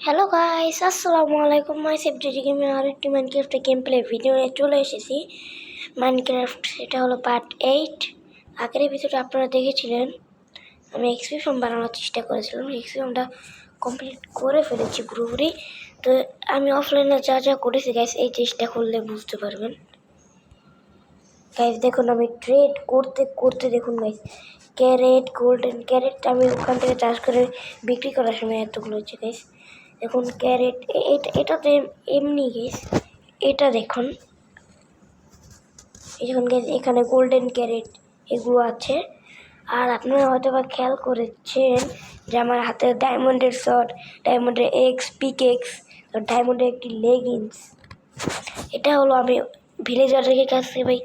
Hello guys আসসালামু আলাইকুম মাই safety গেমে আর একটি মাইনক্রাফ্টে গেম প্লে ভিডিও নিয়ে চলে এসেছি মাইনক্রাফট এটা হলো পার্ট এইট আগের এপিসোডে আপনারা দেখেছিলেন আমি এক্সপি ফর্ম বানানোর চেষ্টা করেছিলাম এক্সপি ফর্মটা কমপ্লিট করে ফেলেছি পুরোপুরি তো আমি অফলাইনে যা যা করেছি গাইস এই চেষ্টা করলে বুঝতে পারবেন। গাইস দেখুন, আমি ট্রেড করতে করতে দেখুন গাইস ক্যারেট গোল্ডেন ক্যারেট আমি ওখান থেকে চাষ করে বিক্রি করার সময় এতগুলো হচ্ছে গাইস দেখুন, ক্যারেট এটা তো এমনি গেস এটা দেখুন। এই দেখুন গেস এখানে গোল্ডেন ক্যারেট এগুলো আছে। আর আপনারা হয়তো বা খেয়াল করেছেন যে আমার হাতে ডায়মন্ডের শট ডায়মন্ডের এক্স পিক এক্স ডায়মন্ডের একটি লেগিংস এটা হলো আমি ভিলেজারের কাছ থেকে ভাই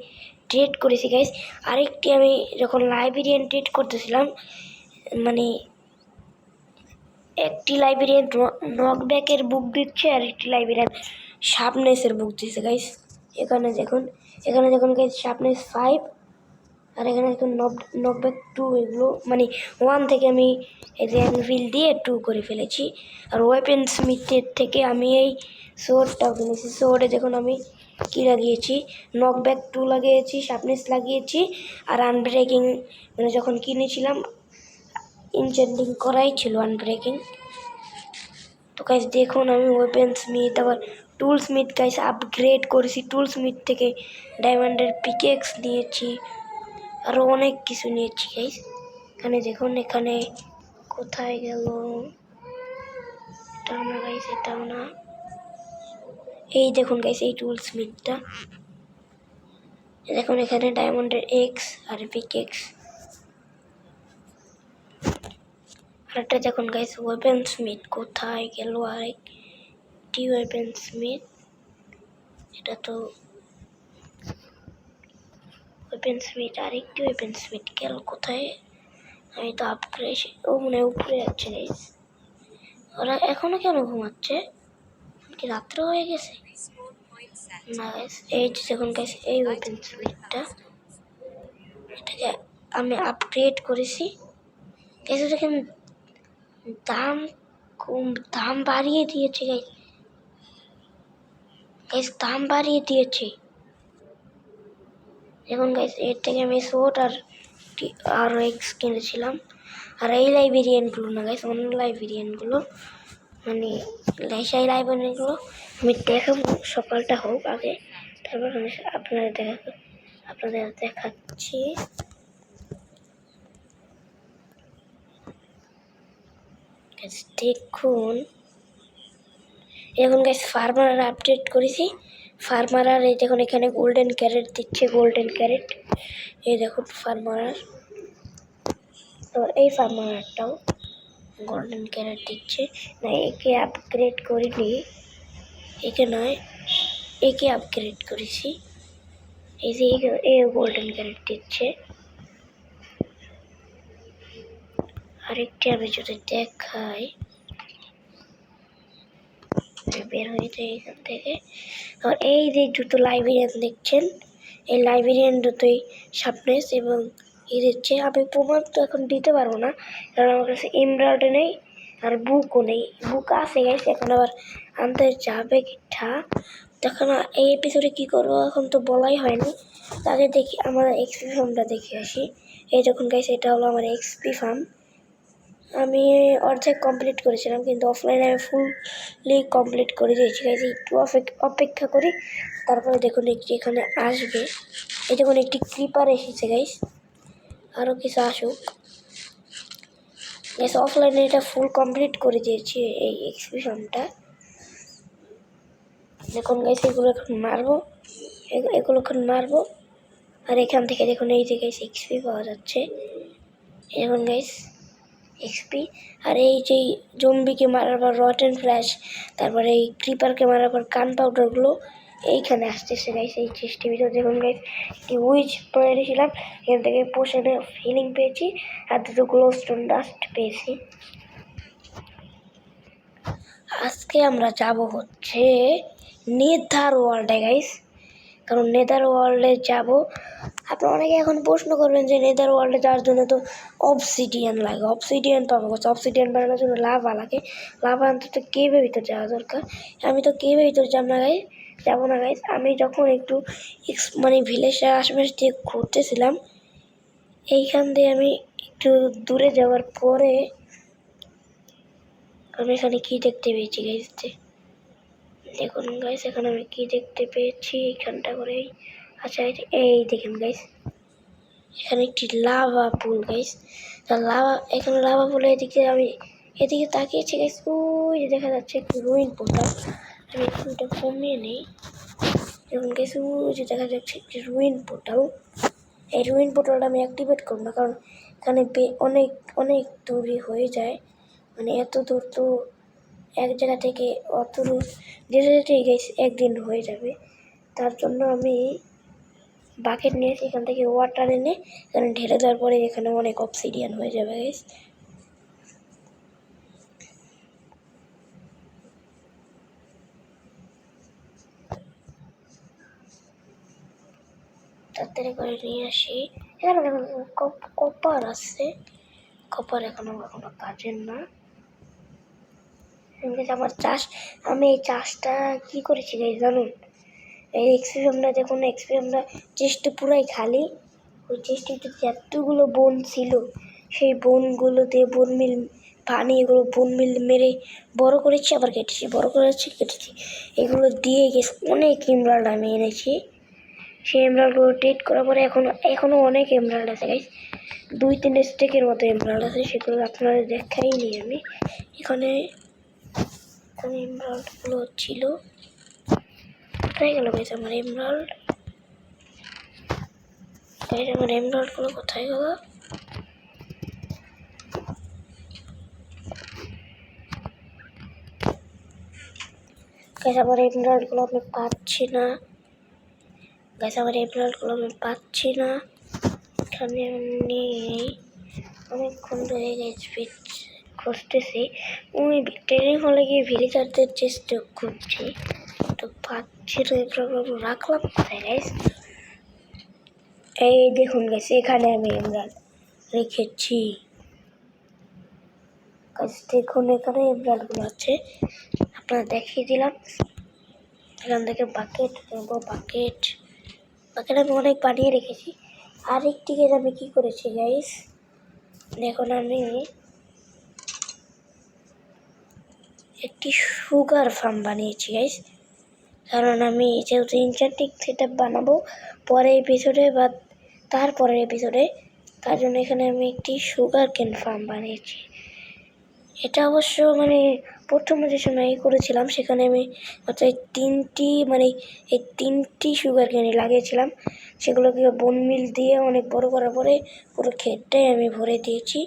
ট্রেড করেছি গাইস আরেকটি আমি যখন লাইব্রেরিয়ান ট্রেড করতেছিলাম মানে একটি লাইব্রেরিয়ান নকব্যাকের বুক দিচ্ছে আর একটি লাইব্রেরিয়ান শার্পনেসের বুক দিচ্ছে গাইস এখানে দেখুন এখানে দেখুন গাইস শার্পনেস ফাইভ আর এখানে দেখুন নকব্যাক টু এগুলো মানে ওয়ান থেকে আমি অ্যানভিল দিয়ে টু করে ফেলেছি। আর ওয়েপেন স্মিথের থেকে আমি এই সোর্ডটাও কিনেছি। সোর্ডে দেখুন আমি কী লাগিয়েছি? নকব্যাক টু লাগিয়েছি শার্পনেস লাগিয়েছি আর আনব্রেকিং মানে যখন কিনেছিলাম ইনচেন্ডিং করাই ছিল আনব্রেকিং তো গাইস দেখুন আমি ওয়েপেন স্মিথ আবার টুল স্মিথ গাইস আপগ্রেড করেছি। টুল স্মিথ থেকে ডায়মন্ডের পিকেক্স নিয়েছি আরও অনেক কিছু নিয়েছি গাইস এখানে দেখুন, এখানে কোথায় গেল? এটাও না গাইস এটাও না। এই দেখুন গাইস এই টুল স্মিথটা দেখুন, এখানে ডায়মন্ডের এক্স আর পিকেক্স আরেকটা দেখুন গাইস ওয়েপেন স্মিথ কোথায় গেল আরেকটি ওয়েপেন স্মিথ এটা তো ওয়েপেন স্মিথ আরেকটি ওয়েপেন স্মিথ গেল কোথায়? আমি তো আপগ্রেড ও মনে উপরে যাচ্ছে গাইস ওরা এখনও কেন ঘুমাচ্ছে? কি রাত্র হয়ে গেছে? না গাইস এই যে দেখুন গাইস এই ওয়েপেন স্মিথটা এটাকে আমি আপগ্রেড করেছি। গাইস এটাকে আমি দাম কম, দাম বাড়িয়ে দিয়েছে গাইস গাইস দাম বাড়িয়ে দিয়েছে। দেখুন গাইস এর থেকে আমি শোট আর আর এক্স কিনেছিলাম। আর এই লাইব্রেরিয়ানগুলো না গাইস অন্য লাইব্রেরিয়ানগুলো মানে সেই লাইব্রেরিয়ানগুলো আমি দেখাবো, সকালটা হোক আগে। তারপর আমি আপনাদের দেখা আপনাদের দেখাচ্ছি। দেখুন। এখন গাইস ফার্মার আপডেট করেছি। ফার্মার আর এই দেখুন, এখানে গোল্ডেন ক্যারেট দিচ্ছে গোল্ডেন ক্যারেট এই দেখুন ফার্মার তো এই ফার্মারটাও গোল্ডেন ক্যারেট দিচ্ছে। না, একে আপগ্রেড করিনি। একে নয়, একে আপগ্রেড করেছি। এই যে এ- এ গোল্ডেন ক্যারেট দিচ্ছে। আরেকটি আমি যদি দেখাই বের হয়ে যায় এখান থেকে। আর এই যে দুটো লাইব্রেরিয়ান দেখছেন, এই লাইব্রেরিয়ান দুটোই সাপনেস এবং ই দিচ্ছে আমি প্রমাণ তো এখন দিতে পারব না, কারণ আমার কাছে এমব্রয়ডারি নেই আর বুকও নেই। বুক আছে গেছে এখন আবার আনতে যাবে কিঠা তখন এই এপিসোডে কী করব এখন তো বলাই হয়নি। তাকে দেখি, আমার এক্সপি ফার্মটা দেখে আসি। এই যখন গাইছে এটা হলো আমার এক্সপি ফার্ম আমি অর্ধেক কমপ্লিট করেছিলাম, কিন্তু অফলাইনে আমি ফুললি কমপ্লিট করে দিয়েছি। গাইজ একটু অপেক- অপেক্ষা করি, তারপরে দেখুন একটি এখানে আসবে। এই দেখুন একটি ক্রিপার এসেছে গাইস আরও কিছু আসুক। গাইস অফলাইনে এটা ফুল কমপ্লিট করে দিয়েছি এই এক্সপ্রেশনটা দেখুন গাইস এগুলো এখন মারবো। এগুলো এখন মারবো। আর এখান থেকে দেখুন, এই যে গাইস এক্সপি পাওয়া যাচ্ছে। এখন গাইস এক্সপি আর এই যে জম্বিকে মারার পর রটেন ফ্ল্যাশ তারপরে এই ক্রিপারকে মারার পর কান পাউডারগুলো এইখানে আসতেছে গাইস এই চেষ্টি ভিতরে। দেখুন গাইস একটি উইচ পেয়েছিলাম এখান থেকে পোষণে ফিলিং পেয়েছি আর দুটো গ্লো স্টোন ডাস্ট পেয়েছি। আজকে আমরা যাব হচ্ছে নেদার ওয়ার্ল্ডে গাইস কারণ নেদার ওয়ার্ল্ডে যাব। আপনি অনেকে এখন প্রশ্ন করবেন যে নেদার ওয়ার্ল্ডে যাওয়ার জন্য তো অবসিডিয়ান লাগে। অবসিডিয়ান পাবো কোথায় অবসিডিয়ান বানানোর জন্য লাভা লাগে। লাভা আনতে তো কেভের ভিতর যাওয়া দরকার। আমি তো কেভের ভিতর যাব না গাই যাব না গাইজ আমি যখন একটু মানে ভিলেজের আশেপাশে দিয়ে ঘুরতেছিলাম, এইখান দিয়ে আমি একটু দূরে যাওয়ার পরে আমি এখানে কী দেখতে পেয়েছি গাইজ দেখুন গাইস এখানে আমি কি দেখতে পেয়েছি? এখানটা করে আচ্ছা এই- দেখেন গাইস এখানে একটি লাভা পুল গাইস লাভা, এখানে লাভা পুলের এদিকে আমি, এদিকে তাকিয়েছি গাইস ওই যে দেখা যাচ্ছে একটু রুইন পোর্টাল আমি একটু এটা কমিয়ে নেই। দেখুন গাইস ওই যে দেখা যাচ্ছে একটি রুইন পোর্টাল এই রুইন পোর্টালটা আমি অ্যাক্টিভেট করব না, কারণ এখানে অনেক অনেক দূরই হয়ে যায়। মানে এত দূর তো এক জায়গা থেকে অত দূর যেতে যেতেই গেছি, একদিন হয়ে যাবে। তার জন্য আমি বাকেট নিয়ে এখান থেকে ওয়াটার এনে এখানে ঢেলে দেওয়ার পরে এখানে অনেক অক্সিডিয়ান হয়ে যাবে গাইস তাড়াতাড়ি করে নিয়ে আসি। এখানে কপার আছে। কপার এখন কোনো কাজের না। এমনিতে আমার চাষ, আমি এই চাষটা কী করেছি গাইস জানুন? এই এক্সপিরিয়ামটা দেখুন এক্সপিরিয়ামটা চেষ্টা পুরাই খালি। ওই চেষ্টাতে যতগুলো বন ছিল, সেই বনগুলো দিয়ে বন মিল, পানি এগুলো বন মিল মেরে বড় করেছি, আবার কেটেছি, বড় করেছি, কেটেছি। এগুলো দিয়ে গেছে অনেক এমরাল্ড আমি এনেছি। সেই এমরাল্ডগুলো টেট করার পরে এখনও এখনও অনেক এমরাল্ড আছে গাইস দুই তিন স্টেকের মতো এমরাল্ড আছে, সেগুলো আপনারা দেখাইনি আমি। এখানে এখানে এমরাল্ডগুলো ছিল। কোথায় গেল গাইস আমার এমরাল্ড? গাইস আমার এমরাল্ডগুলো কোথায় গেল? গাইস আমার এমরাল্ডগুলো আমি পাচ্ছি না। গাইস আমার এমরাল্ডগুলো আমি পাচ্ছি না। এখানে নেই। অনেকক্ষণ ধরে গাইস খুঁজতেছি ওই ট্রেনিং হলে গিয়ে ভিলিজারদের চেষ্টা করছি, তো পাচ্ছি না প্রবলেম রাখলাম কোথায় গাইস এই দেখুন গেছি এখানে আমি এমরাল্ড রেখেছি। দেখুন এখানে এমরাল্ডগুলো আছে। আপনারা দেখিয়ে দিলাম। এখান থেকে বাকেট নেব বাকেট বাকেট আমি অনেক বানিয়ে রেখেছি। আরেকটি গেজ আমি কী করেছি গাইস দেখুন আমি একটি সুগার ফার্ম বানিয়েছি গাইস কারণ আমি যেহেতু ইনচার্টিক সেট বানাবো পরের এপিসোডে বা তারপরের এপিসোডে তার জন্য এখানে আমি একটি সুগার কেন ফার্ম বানিয়েছি। এটা অবশ্য মানে প্রথম যে সময় করেছিলাম, সেখানে আমি অর্থাৎ তিনটি মানে এই তিনটি সুগার কেনে লাগিয়েছিলাম। সেগুলোকে বন মিল দিয়ে অনেক বড় করার পরে পুরো ক্ষেতটাই আমি ভরে দিয়েছি।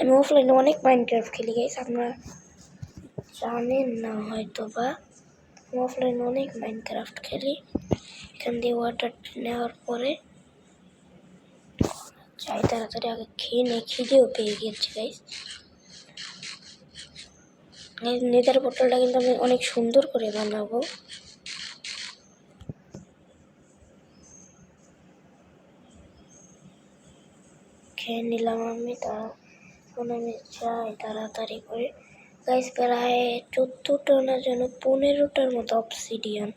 আমি অফলাইনে অনেক মাইনক্রাফট খেলি গেছি আপনারা জানেন না হয়তো বা অফলাইনে অনেক মাইনক্রাফট খেলি। এখান দিয়ে ওয়াটার নেওয়ার পরে চাই তাড়াতাড়ি আগে খেয়ে নিয়ে খিদেও পেয়ে গিয়েছে গাইস নেদার পটলটা কিন্তু আমি অনেক সুন্দর করে বানাবো। খেয়ে নিলাম আমি, তা এখন আমি চাই তাড়াতাড়ি করে। গাইস প্রায় চোদ্দোটা না যেন পনেরোটার মতো অবসিডিয়ান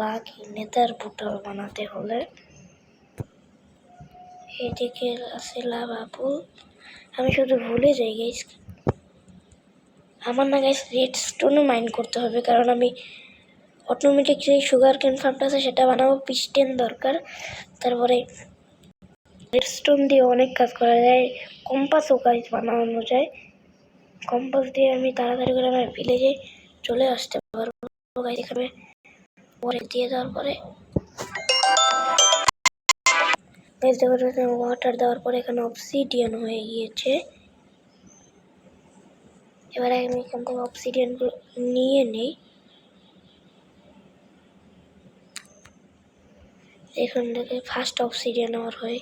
লাগে নেতার পোটাল বানাতে হলে। এদিকে আছে লাভা ফুল আমি শুধু ভুলে যাই গাইস আমার না গাইস রেড স্টোনও মাইন্ড করতে হবে, কারণ আমি অটোমেটিক যে সুগার কেন ফার্মটা আছে, সেটা বানাবো পিস্টেন দরকার। তারপরে রেড স্টোন দিয়ে অনেক কাজ করা যায় কম্পাসও কাজ বানানো যায়। কম্পাস দিয়ে আমি তাড়াতাড়ি করে আমার ভিলেজে চলে আসতে পারব। এখানে পরে দিয়ে দেওয়ার পরে। ওয়াটার দেওয়ার পরে এখানে অবসিডিয়ান হয়ে গিয়েছে। এবারে আমি এখান থেকে অবসিডিয়ানগুলো নিয়ে নিই। এখান থেকে ফার্স্ট অবসিডিয়ান আমার হয়ে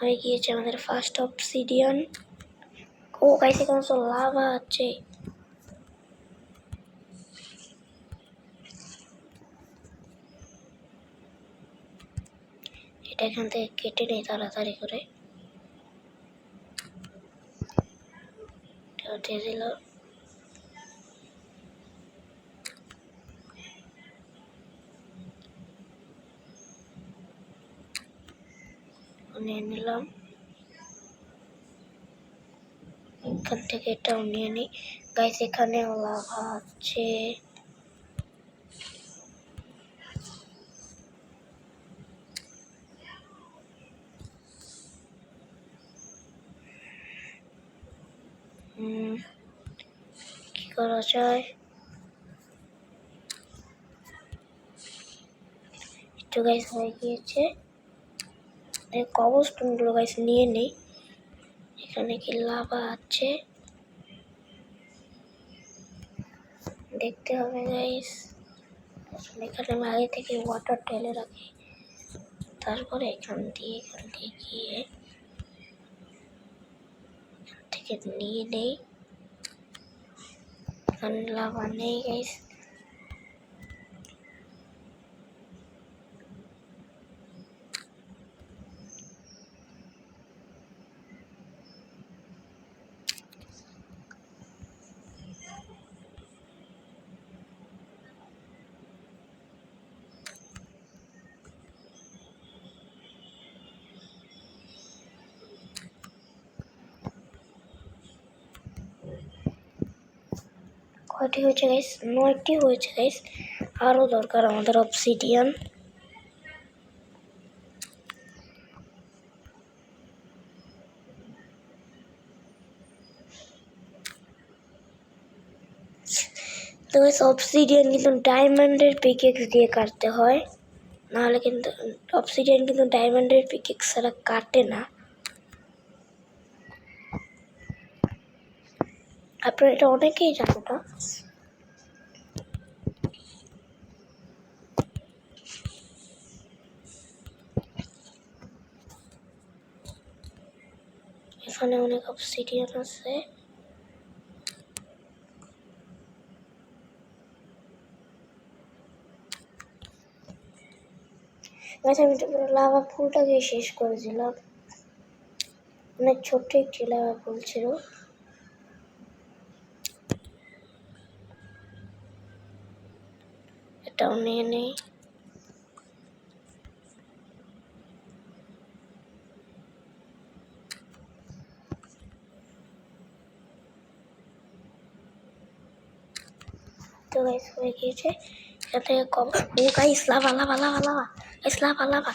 হয়ে গিয়েছে আমাদের ফার্স্ট অবসিডিয়ান ও গাইস এখানে তো লাভা আছে এটা এখান থেকে কেটে নেই তাড়াতাড়ি করে দিয়ে দিল নিয়ে নিলাম এখান থেকে এটাও নিয়ে নিই। গাইস এখানে লাভা আছে। কি করা যায়? একটু গাইস হয়ে গিয়েছে। এই কবস্টোনগুলো গাইস নিয়ে নেই। এখানে কি লাভা আছে? দেখতে হবে গাইস এখানে আমি আগে থেকে ওয়াটার ঢেলে রাখি। তারপরে এখান দিয়ে এখান দিয়ে গিয়ে থেকে নিয়ে নেই। লাভা নেই গাইস কয়টি হয়েছে গাইস নয়টি হয়েছে গাইস আরও দরকার আমাদের অবসিডিয়ান তো গাইস অবসিডিয়ান কিন্তু ডায়মন্ডের পিকেক্স দিয়ে কাটতে হয়। নাহলে কিন্তু অবসিডিয়ান কিন্তু ডায়মন্ডের পিকেক্স ছাড়া কাটে না। আপনারা এটা অনেকেই জানো না। এখানে অনেক অবসিডিয়ান আছে। আমি পুরো লাভা ফুলটাকে শেষ করে দিলাম অনেক ছোট্ট একটি লাভা ফুল ছিল। এটাও নিয়ে নেই তো গাইস হয়ে গিয়েছে। এখান থেকে কম। ও guys lava lava lava lava guys lava lava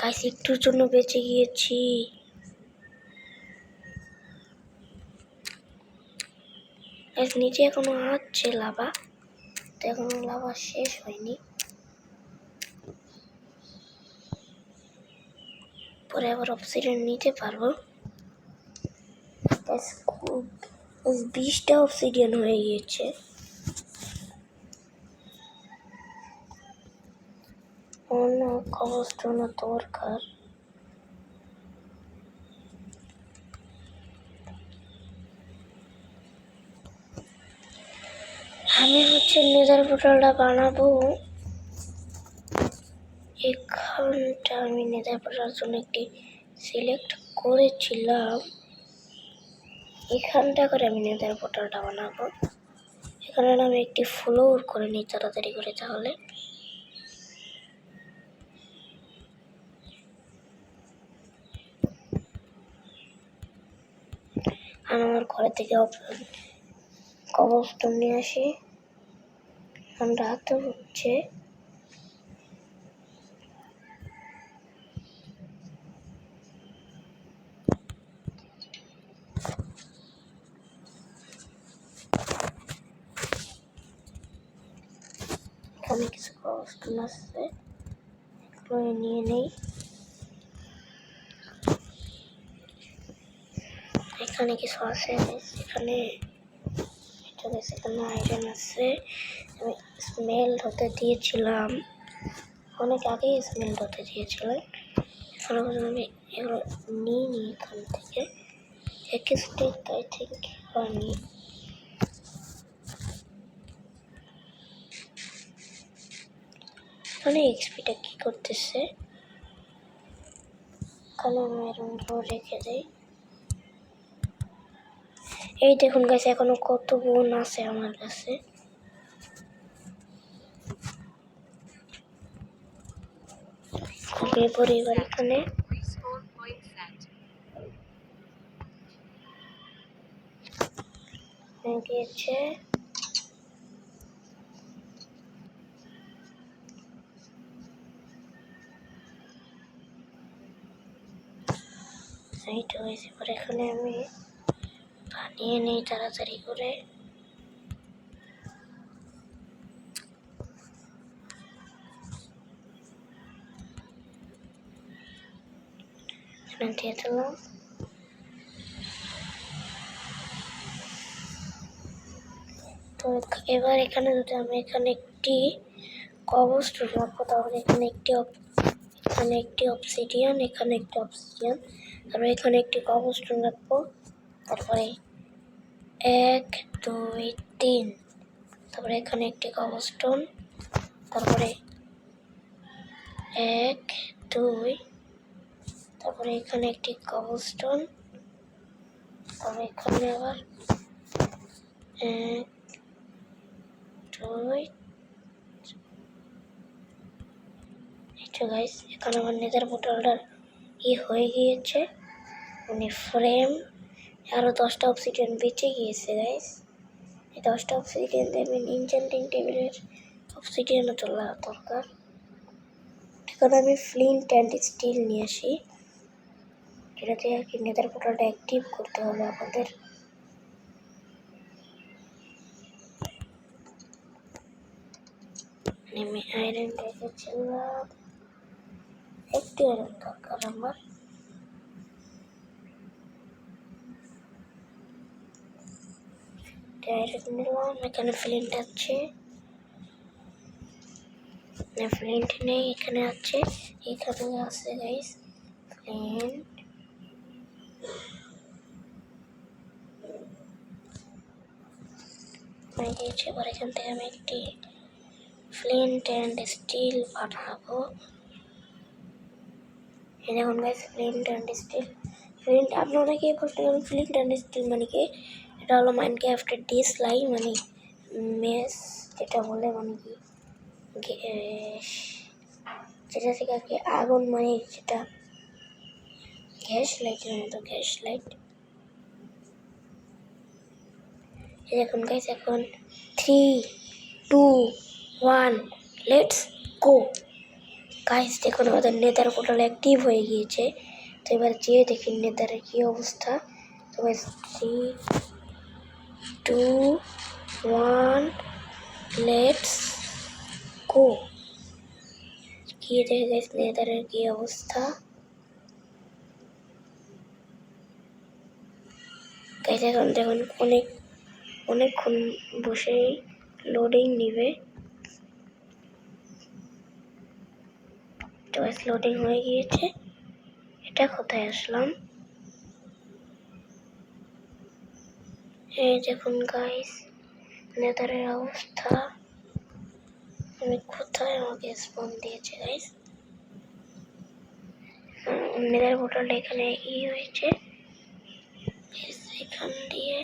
guys একটুর জন্য বেঁচে গিয়েছি। নিচে এখনও আছে লাভা এখনও লাভা শেষ হয়নি। পরে আবার অক্সিজেন নিতে পারব। খুব বিশটা অক্সিজেন হয়ে গিয়েছে। অনেক অবস্থা দরকার? আমি হচ্ছে নেদার পোর্টালটা বানাবো। এখানটা আমি নেদার পোর্টাল জন্য একটি সিলেক্ট করেছিলাম। এখানটা করে আমি নেদার পোর্টালটা বানাবো। এখানে আমি একটি ফ্লোর করে নিই তাড়াতাড়ি করে তাহলে। আমি আমার ঘরে থেকে কবস্টোন নিয়ে আসি। এখন রাত হচ্ছে। কিছু কবস্টোন আছে। এগুলো নিয়ে নেই। এখানে কিছু আছে এখানে গেছে এখানে আয়রন আছে। আমি স্মেল হতে দিয়েছিলাম। অনেক আগেই স্মেল হতে দিয়েছিলাম এখনও আমি এগুলো নিই নি এখান থেকে। এক স্টেক আই থিঙ্ক হয়নি। মানে এক্সপিটা কি করতেছে? এখানে আমি এরকম রেখে দিই। এই দেখুন গাছে এখনও কত বোন আছে আমার কাছে। খুবই পরিবার এখানে। গিয়েছে এইটা হয়েছে পরে এখানে আমি বানিয়ে নিই তাড়াতাড়ি করে। দিয়ে দিলাম তো এবার এখানে যদি আমি এখানে একটি কবস্টোন রাখব, তাহলে এখানে একটি এখানে একটি অপসিডিয়ান এখানে একটি অপসিডিয়ান তারপরে এখানে একটি কবস্টোন রাখব, তারপরে এক, দুই, তিন। তারপরে এখানে একটি কবস্টোন তারপরে এক, দুই। তারপরে এখানে একটি কবস্টোন তারপরে এখানে আবার এক, দুই। গাইস এখানে আমার নেতার পোর্টালটার ই হয়ে গিয়েছে। মানে ফ্রেম আরও দশটা অপসিডিয়ান বেঁচে গিয়েছে গাইস এই দশটা দিয়ে আমি ইনচেন্টিং টেবিলের অপসিডিয়ানও তোলা দরকার। এখন আমি ফ্লিন্ট অ্যান্ড স্টিল নিয়ে আসি। এটাতে আর কি নেতার পোর্টালটা অ্যাক্টিভ করতে হবে আমাদের। নেমে আয়রন রেখেছিলাম একটি আয়রন দরকার আমার। আয়রন নিলাম এখানে ফ্লিন্ট আছে না ফ্লিন্ট নেই এখানে আছে এখানে আছে গাইস ফ্লিন্ট গিয়েছে এবার এখান থেকে আমি একটি ফ্লিন্ট অ্যান্ড স্টিল বানাবো এই দেখুন guys flint and steel flint আপনি অনেকেই প্রশ্ন করেন ফ্লিন্ট অ্যান্ড স্টিল মানে কি? এটা হলো মাইনকে আফটার ডিসলাই মানে মেস যেটা বলে মানে কি যেটা থেকে আর কি আগুন মানে যেটা গ্যাস লাইটের মতো, গ্যাস লাইট এই দেখুন গাইস এখন three two one let's go guys দেখুন আমাদের নেতার পোর্টাল অ্যাক্টিভ হয়ে গিয়েছে। তো এবার যেয়ে দেখি নেতারের কী অবস্থা। তো three two, one, let's go. গিয়ে দেখে গাইস নেতারের কী অবস্থা? এখন দেখুন, অনেক, অনেকক্ষণ বসেই লোডিং নিবে। তো লোডিং হয়ে গিয়েছে। এটা কোথায় আসলাম? এই দেখুন গাইস নেতারের অবস্থা। আমি কোথায় আমাকে স্পন দিয়েছে গাইস নেতার বোতলটা এখানে ই হয়েছে। এখান দিয়ে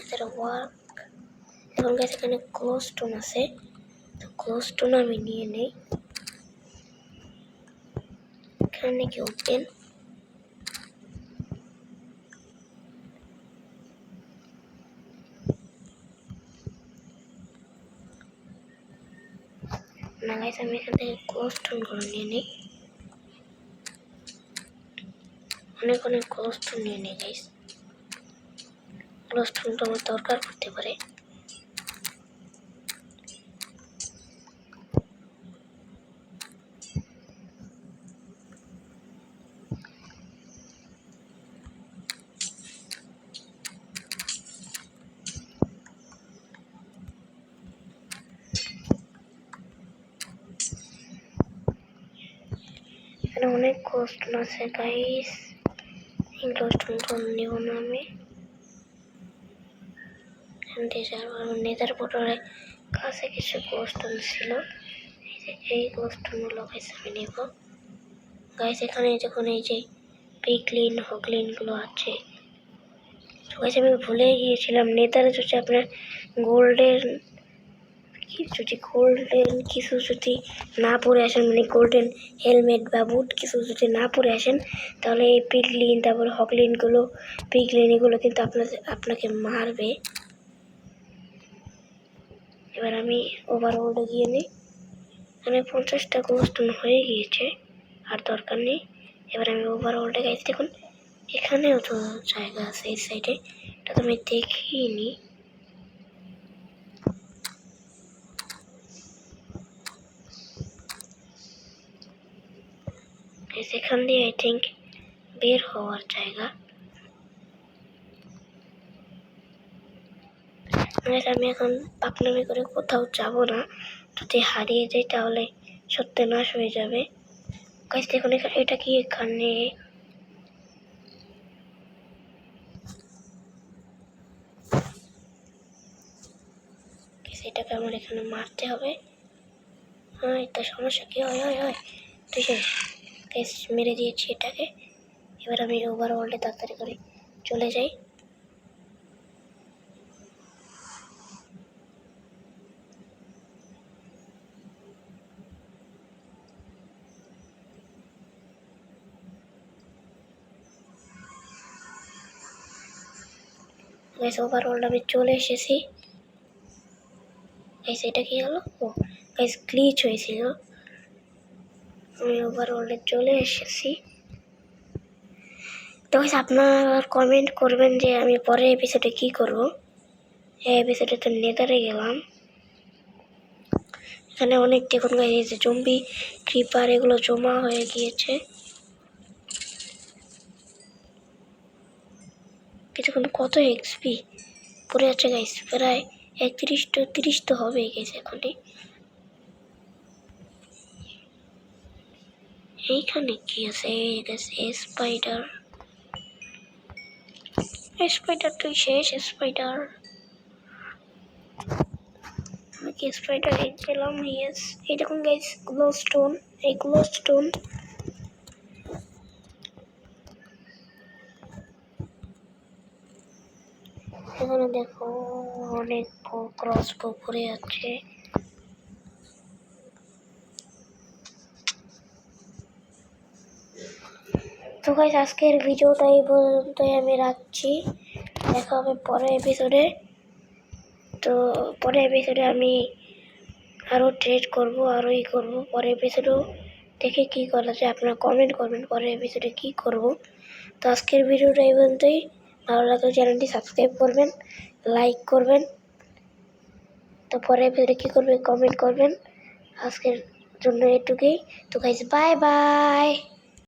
এদের ওয়ার্ক এবং গাছ এখানে ক্লোজ আছে। তো ক্লোজ স্টোন আমি নিয়ে নেই। এখানে কি ওপেন না গাইস, আমি এখান থেকে করে নিয়ে নিই। অনেক অনেক ক্লোজ স্টোন নিয়ে নিই, গাইস। ক্লোজ স্টোন তো আমার দরকার পড়তে পারে। এখানে অনেক কষ্ট আছে গাইস এই তো নেব না আমি। নেতার পটলের কাছে কিছু কষ্ট ছিল এই কষ্টগুলো গাইস আমি নেব। গাইস এখানে যখন এই যে পিকলিন হকলিনগুলো আছে। তো আমি ভুলে গিয়েছিলাম নেতারা হচ্ছে আপনার গোল্ডেন কি যদি গোল্ডেন কিছু যদি না পরে আসেন মানে গোল্ডেন হেলমেট বা বুট কিছু যদি না পরে আসেন, তাহলে এই পিগলিন তারপর হকলিনগুলো পিগলিন এগুলো কিন্তু আপনাদের আপনাকে মারবে। এবার আমি ওভারওয়ার্ল্ডে গিয়ে নিই। এখানে পঞ্চাশটা গোস্টন হয়ে গিয়েছে, আর দরকার নেই। এবার আমি ওভারঅলটা গাইছি দেখুন, এখানেও তো জায়গা আছে এই সাইডে এটা তো আমি দেখিনি। এখান দিয়ে আই থিঙ্ক বের হওয়ার জায়গা। আমি এখন পাকনামি করে কোথাও যাব না। যদি হারিয়ে যাই তাহলে সত্যনাশ হয়ে যাবে। গাইস দেখুন এখানে এটা কি এখানে? এটাকে আমার এখানে মারতে হবে। হ্যাঁ এটা সমস্যা কি? হয় হয় হয়, তুই শেষ। গাইস মেরে দিয়েছি এটাকে। এবার আমি ওভারঅলটা তাড়াতাড়ি করে চলে যাই। গাইস ওভারঅল আমি চলে এসেছি। গাইস এটা কি হলো? ও গাইস গ্লিচ হয়েছিল। আমি ওভারঅলে চলে এসেছি। তো আপনারা কমেন্ট করবেন যে আমি পরের এপিসোডে কি করব। এই এপিসোডে তো নেদারে গেলাম। এখানে অনেক দেখুন গাইস জম্বি ক্রিপার এগুলো জমা হয়ে গিয়েছে। কিছুক্ষণ কত এক্সপি পড়ে আছে গাইস প্রায় একত্রিশ তো তিরিশ তো হবে গেছে এখনই। এইখানে কি আছে? স্পাইডার স্পাইডার তুই শেষ স্পাইডার আমি কি স্পাইডার এই পেলাম ইয়েস এই দেখুন গাইস গ্লো স্টোন এই গ্লো স্টোন এখানে দেখো অনেক ক্রস পরে আছে। গাইস আজকের ভিডিওটা এই পর্যন্তই আমি রাখছি। দেখা হবে পরের এপিসোডে তো পরের এপিসোডে আমি আরও ট্রেড করব আরও ই করব। পরের এপিসোডেও দেখে কী করা যায়। আপনারা কমেন্ট করবেন পরের এপিসোডে কী করব। তো আজকের ভিডিওটা এই পর্যন্তই। ভালো লাগলে চ্যানেলটি সাবস্ক্রাইব করবেন লাইক করবেন। তো পরের এপিসোডে কী করবে কমেন্ট করবেন। আজকের জন্য এটুকুই। তো গাইজ বাই বাই